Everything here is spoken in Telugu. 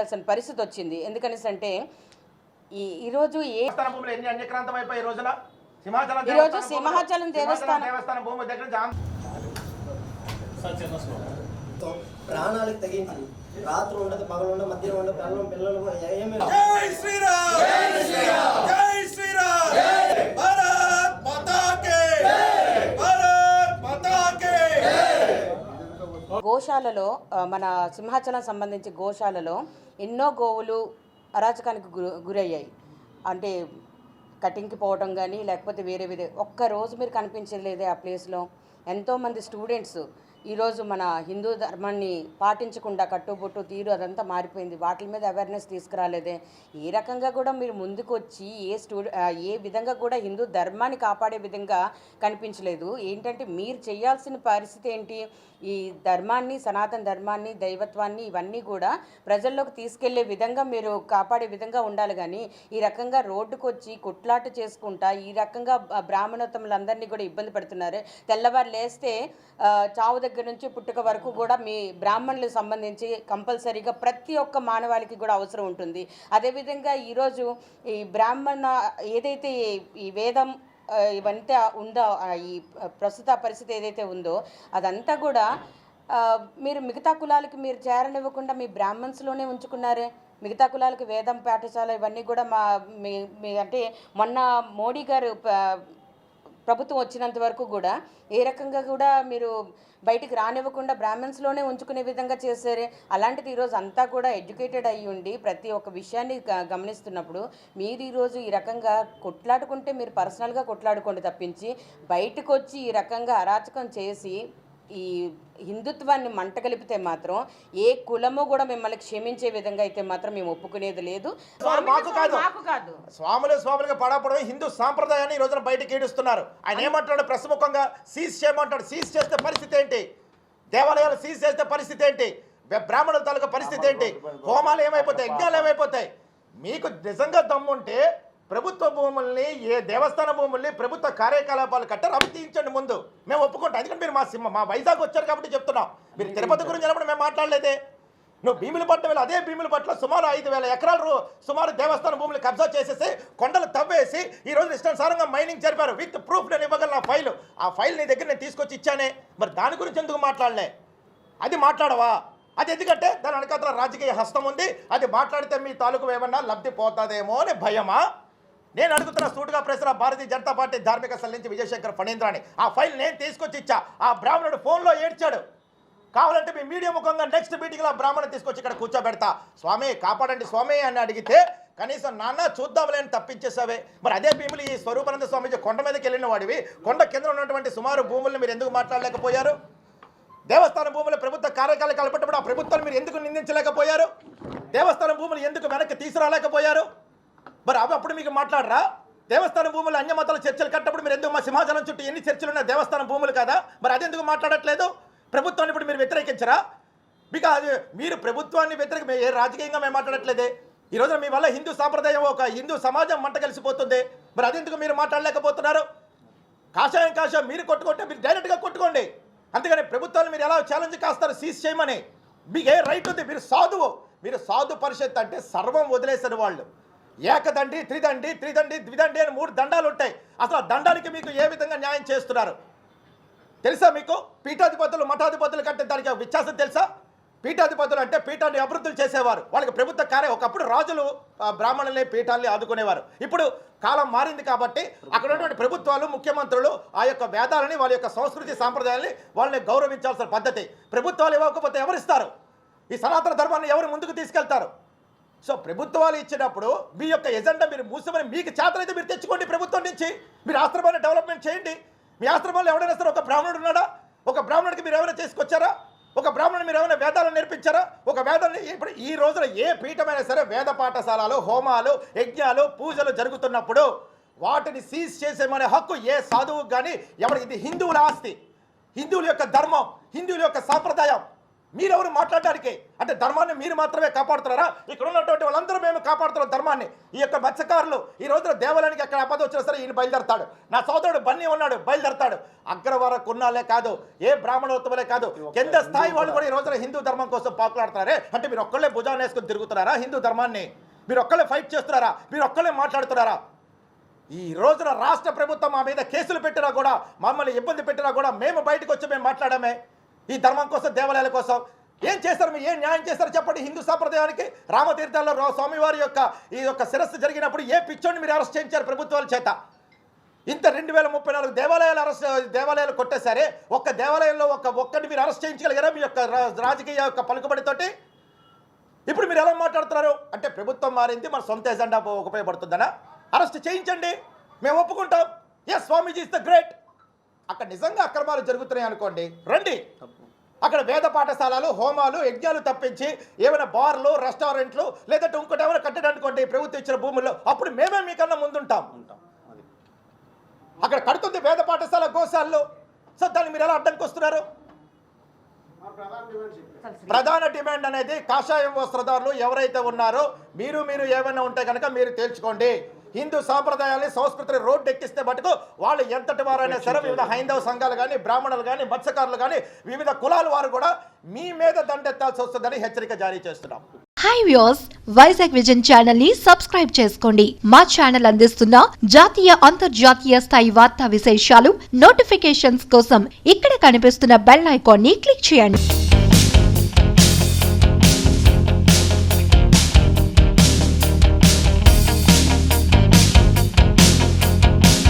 మాట్లాడాల్సిన పరిస్థితి వచ్చింది. ఎందుకనేసి అంటే ఈ ఈరోజు ఏ దేవస్థాన భూములు ఎన్ని అన్యక్రాంతం అయిపోయి ఈ రోజున? సింహాచలం ఈ రోజు దేవస్థానం సింహాచలం దగ్గర ప్రాణాలకు తెగించి రాత్రి ఉండదు పగలు ఉండదు మధ్యలో ఉండదు పిల్లలు పిల్లలు ఏమి గోశాలలో మన సింహాచలం సంబంధించి గోశాలలో ఎన్నో గోవులు అరాచకానికి గురయ్యాయి. అంటే కటింగ్కి పోవడం కానీ లేకపోతే వేరే వేరే ఒక్క రోజు మీరు కనిపించలేదే ఆ ప్లేస్లో. ఎంతోమంది స్టూడెంట్స్ ఈరోజు మన హిందూ ధర్మాన్ని పాటించకుండా కట్టుబొట్టు తీరు అదంతా మారిపోయింది. వాటి మీద అవేర్నెస్ తీసుకురాలేదే. ఏ రకంగా కూడా మీరు ముందుకు వచ్చి ఏ స్టూడెంట్ ఏ విధంగా కూడా హిందూ ధర్మాన్ని కాపాడే విధంగా కనిపించలేదు. ఏంటంటే మీరు చేయాల్సిన పరిస్థితి ఏంటి? ఈ ధర్మాన్ని సనాతన ధర్మాన్ని దైవత్వాన్ని ఇవన్నీ కూడా ప్రజల్లోకి తీసుకెళ్ళే విధంగా మీరు కాపాడే విధంగా ఉండాలి. కానీ ఈ రకంగా రోడ్డుకు వచ్చి కొట్లాట చేసుకుంటా ఈ రకంగా బ్రాహ్మణోత్తములందరినీ కూడా ఇబ్బంది పెడుతున్నారు. తెల్లవారు లేస్తే చావు దగ్గర నుంచి పుట్టుక వరకు కూడా మీ బ్రాహ్మణులకు సంబంధించి కంపల్సరీగా ప్రతి ఒక్క మానవాళికి కూడా అవసరం ఉంటుంది. అదేవిధంగా ఈరోజు ఈ బ్రాహ్మణ ఏదైతే ఈ- వేదం ఇవంతా ఉందో ఈ ప్రస్తుత పరిస్థితి ఏదైతే ఉందో అదంతా కూడా మీరు మిగతా కులాలకి మీరు చేరనివ్వకుండా మీ బ్రాహ్మణ్స్లోనే ఉంచుకున్నారే. మిగతా కులాలకి వేదం పాఠశాల ఇవన్నీ కూడా మా మీ మీ అంటే మొన్న మోడీ గారు ప్రభుత్వం వచ్చినంత వరకు కూడా ఏ రకంగా కూడా మీరు బయటికి రానివ్వకుండా బ్రాహ్మణ్స్లోనే ఉంచుకునే విధంగా చేశారే. అలాంటిది ఈరోజు అంతా కూడా ఎడ్యుకేటెడ్ అయ్యి ఉండి ప్రతి ఒక్క విషయాన్ని గ- గమనిస్తున్నప్పుడు మీరు ఈరోజు ఈ రకంగా కొట్లాడుకుంటే మీరు పర్సనల్గా కొట్లాడుకోండి తప్పించి బయటకు వచ్చి ఈ రకంగా అరాచకం చేసి ఈ హిందుత్వాన్ని మంటగలిపితే మాత్రం ఏ కులము కూడా మిమ్మల్ని క్షమించే విధంగా అయితే మాత్రం మేము ఒప్పుకునేది లేదు. మాకు కాదు. మాకు కాదు. స్వాములు స్వాములుగా పడపడమే హిందూ సాంప్రదాయాన్ని ఈ రోజున బయటకి ఈడుస్తున్నారు. ఆయన ఏమంటాడు ప్రశ్నముఖంగా సీజ్ చేయమంటాడు. సీజ్ చేస్తే పరిస్థితి ఏంటి? దేవాలయాలు సీజ్ చేస్తే పరిస్థితి ఏంటి? బ్ర- బ్రాహ్మణుల తాలూకా పరిస్థితి ఏంటి? హోమాలు ఏమైపోతాయి? యజ్ఞాలు ఏమైపోతాయి? మీకు నిజంగా దమ్ముంటే ప్రభుత్వ భూముల్ని ఏ దేవస్థాన భూముల్ని ప్రభుత్వ కార్యకలాపాలు కట్టారు అవి తీయించండి ముందు. మేము ఒప్పుకుంటాం. ఎందుకంటే మీరు మా సింహ మా వైజాగ్ వచ్చారు కాబట్టి చెప్తున్నాం. మీరు తిరుపతి గురించి వెళ్ళినప్పుడు మేము మాట్లాడలేదే. నువ్వు భీముల పట్ల వెళ్ళి అదే భీముల పట్ల సుమారు ఐదు వేల ఎకరాలు సుమారు దేవస్థాన భూములు కబ్జా చేసేసి కొండలు తవ్వేసి ఈ రోజు ఇష్టానుసారంగా మైనింగ్ జరిపారు. విత్ ప్రూఫ్ నేను ఇవ్వగలను ఆ ఫైల్. ఆ ఫైల్ నీ దగ్గర నేను తీసుకొచ్చి ఇచ్చానే. మరి దాని గురించి ఎందుకు మాట్లాడలే? అది మాట్లాడవా? అది ఎందుకంటే దాని వెనకాతల రాజకీయ హస్తం ఉంది. అది మాట్లాడితే మీ తాలూకు ఏమన్నా లబ్ధి పోతుందేమో అని భయమా? నేను అడుగుతున్న సూటుగా ప్రశ్న భారతీయ జనతా పార్టీ ధార్మిక సెల్ నుంచి విజయశంకర్ ఫణీంద్రాని. ఆ ఫైల్ నేను తీసుకొచ్చి ఇచ్చా. ఆ బ్రాహ్మణుడు ఫోన్లో ఏడ్చాడు. కావాలంటే మీ మీడియా ముఖంగా నెక్స్ట్ మీటింగ్లో బ్రాహ్మణ తీసుకొచ్చి ఇక్కడ కూర్చోబెడతా. స్వామి కాపాడండి స్వామి అని అడిగితే కనీసం నాన్న చూద్దాంలే అని తప్పించేసావే మరి అదే భీములు ఈ స్వరూపానంద స్వామిజీ కొండ మీదకి వెళ్ళిన వాడివి. కొండ కింద ఉన్నటువంటి సుమారు భూములను మీరు ఎందుకు మాట్లాడలేకపోయారు? దేవస్థాన భూములు ప్రభుత్వ కార్యకాలు కలపటప్పుడు ఆ ప్రభుత్వాన్ని మీరు ఎందుకు నిందించలేకపోయారు? దేవస్థాన భూములు ఎందుకు వెనక్కి తీసుకురాలేకపోయారు? మరి అవి అప్పుడు మీకు మాట్లాడరా? దేవస్థాన భూములు అన్యమతాల చర్చలు కట్టప్పుడు మీరు ఎందుకు మా సింహాచలం చుట్టూ ఎన్ని చర్చలు ఉన్నాయి? దేవస్థాన భూములు కదా? మరి అదెందుకు మాట్లాడట్లేదు? ప్రభుత్వాన్ని ఇప్పుడు మీరు వ్యతిరేకించరా? మీకు అది మీరు ప్రభుత్వాన్ని వ్యతిరేక ఏ రాజకీయంగా మేము మాట్లాడట్లేదే. ఈ రోజున మీ వల్ల హిందూ సాంప్రదాయం ఒక హిందూ సమాజం మంట కలిసిపోతుంది. మరి అదెందుకు మీరు మాట్లాడలేకపోతున్నారు? కాషాయం కాషాయం మీరు కొట్టుకుంటే మీరు డైరెక్ట్గా కొట్టుకోండి. అందుకని ప్రభుత్వాన్ని మీరు ఎలా ఛాలెంజ్ కాస్తారు? సీజ్ చేయమని. మీకు ఏ రైట్ ఉంది? మీరు సాధువు. మీరు సాధు పరిషత్ అంటే సర్వం వదిలేసిన వాళ్ళు. ఏకదండి త్రిదండి త్రిదండి ద్విదండి అని మూడు దండాలు ఉంటాయి. అసలు ఆ దండానికి మీకు ఏ విధంగా న్యాయం చేస్తున్నారు? తెలుసా మీకు? పీఠాధిపతులు మఠాధిపతులు కంటే దానికి వ్యత్యాసం తెలుసా? పీఠాధిపతులు అంటే పీఠాన్ని అభివృద్ధులు చేసేవారు. వాళ్ళకి ప్రభుత్వ కార్య ఒకప్పుడు రాజులు బ్రాహ్మణులని బ్రాహ్మణుల్ని పీఠాల్ని ఆదుకునేవారు. ఇప్పుడు కాలం మారింది కాబట్టి అక్కడ ఉన్నటువంటి ప్రభుత్వాలు ముఖ్యమంత్రులు ఆ యొక్క వేదాలని వాళ్ళ యొక్క సంస్కృతి సాంప్రదాయాన్ని వాళ్ళని గౌరవించాల్సిన పద్ధతి. ప్రభుత్వాలు ఇవ్వకపోతే ఎవరిస్తారు? ఈ సనాతన ధర్మాన్ని ఎవరు ముందుకు తీసుకెళ్తారు? సో ప్రభుత్వాలు ఇచ్చినప్పుడు మీ యొక్క ఎజెండా మీరు మూసమని మీకు చేతనైతే మీరు తెచ్చుకోండి ప్రభుత్వం నుంచి. మీరు ఆశ్రమాన్ని డెవలప్మెంట్ చేయండి. మీ ఆశ్రమంలో ఎవడైనా సరే ఒక బ్రాహ్మణుడు ఉన్నాడా? ఒక బ్రాహ్మణుడికి మీరు ఎవరైనా తీసుకొచ్చారా ఒక బ్రాహ్మణుడు మీరు ఏమైనా వేదాలను నేర్పించారా? ఒక వేదాన్ని ఇప్పుడు ఈ రోజున ఏ పీఠమైనా సరే వేద పాఠశాలలు హోమాలు యజ్ఞాలు పూజలు జరుగుతున్నప్పుడు వాటిని సీజ్ చేసేమనే హక్కు ఏ సాధువుకు కానీ ఎవరికి? ఇది హిందువుల ఆస్తి. హిందువుల యొక్క ధర్మం హిందువుల యొక్క సాంప్రదాయం. మీరెవరు మాట్లాడడానికి అంటే ధర్మాన్ని మీరు మాత్రమే కాపాడుతున్నారా? ఇక్కడ ఉన్నటువంటి వాళ్ళందరూ మేము కాపాడుతున్నాం ధర్మాన్ని. ఈ యొక్క మత్స్యకారులు ఈ రోజున దేవాలయానికి ఎక్కడ అబద్ధం వచ్చినా సరే ఈయన బయలుదేరతాడు. నా సోదరుడు బన్నీ ఉన్నాడు బయలుదేరతాడు. అగ్ర వరకు ఉన్నాలే కాదు ఏ బ్రాహ్మణోత్తములే కాదు కింద స్థాయి వాళ్ళు కూడా ఈ రోజున హిందూ ధర్మం కోసం పాకులాడుతున్నారే? అంటే మీరు ఒక్కళ్ళే భుజాన్ని వేసుకొని తిరుగుతున్నారా హిందూ ధర్మాన్ని? మీరు ఒక్కళ్ళే ఫైట్ చేస్తున్నారా? మీరు ఒక్కళ్ళే మాట్లాడుతున్నారా? ఈ రోజున రాష్ట్ర ప్రభుత్వం మా మీద కేసులు పెట్టినా కూడా మమ్మల్ని ఇబ్బంది పెట్టినా కూడా మేము బయటకు వచ్చి మేము మాట్లాడామే. ఈ ధర్మం కోసం దేవాలయాల కోసం ఏం చేస్తారు మీరు? ఏం న్యాయం చేస్తారు చెప్పండి? హిందూ సాంప్రదాయానికి రామతీర్థాల్లో స్వామివారి యొక్క ఈ యొక్క శిరస్సు జరిగినప్పుడు ఏ పిచ్చోడిని మీరు అరెస్ట్ చేయించారు ప్రభుత్వాల చేత? ఇంత రెండు వేల ముప్పై నాలుగు దేవాలయాలు అరెస్ట్ దేవాలయాలు కొట్టేసరే ఒక్క దేవాలయంలో ఒక ఒక్కటి మీరు అరెస్ట్ చేయించగలిగారా మీ యొక్క రాజకీయ యొక్క పలుకుబడితోటి? ఇప్పుడు మీరు ఎలా మాట్లాడుతున్నారు? అంటే ప్రభుత్వం మారింది మన సొంత ఎజెండా ఉపయోగపడుతుందనా? అరెస్ట్ చేయించండి మేము ఒప్పుకుంటాం. Yes Swamiji is the great అక్కడ నిజంగా అక్రమాలు జరుగుతున్నాయి అనుకోండి రండి. అక్కడ వేద పాఠశాలలు హోమాలు యజ్ఞాలు తప్పించి ఏమైనా బార్లు రెస్టారెంట్లు లేదంటే ఇంకోటి ఏమైనా కట్టడనుకోండి ప్రభుత్వం ఇచ్చిన భూముల్లో అప్పుడు మేమే మీకన్నా ముందుంటాం. అక్కడ కడుతుంది వేద పాఠశాల గోశాలలో. సో దాన్ని మీరు ఎలా అడ్డంకి వస్తున్నారు ప్రధాన డిమాండ్ అనేది కాషాయం వస్త్రదారులు ఎవరైతే ఉన్నారో మీరు మీరు ఏమైనా ఉంటే కనుక మీరు తేల్చుకోండి. హిందూ సాంప్రదాయాన్ని సంస్కృతిని రోడ్డు ఎక్కిస్తే మటుకు వాళ్ళు ఎంతటి వారైనా సరే వివిధ హైందవ సంఘాలు కానీ బ్రాహ్మణులు కానీ మత్స్యకారులు కానీ వివిధ కులాల వారు కూడా మీ మీద దండెత్తాల్సి వస్తుందని హెచ్చరిక జారీ చేస్తున్నాం. హాయ్ వ్యూస్ వైజాగ్ విజన్ ఛానల్ని సబ్స్క్రైబ్ చేసుకోండి. మా ఛానల్ అందిస్తున్న జాతీయ అంతర్జాతీయ స్థాయి వార్తా విశేషాలు నోటిఫికేషన్స్ కోసం ఇక్కడ కనిపిస్తున్న బెల్ ఐకాన్ని క్లిక్ చేయండి.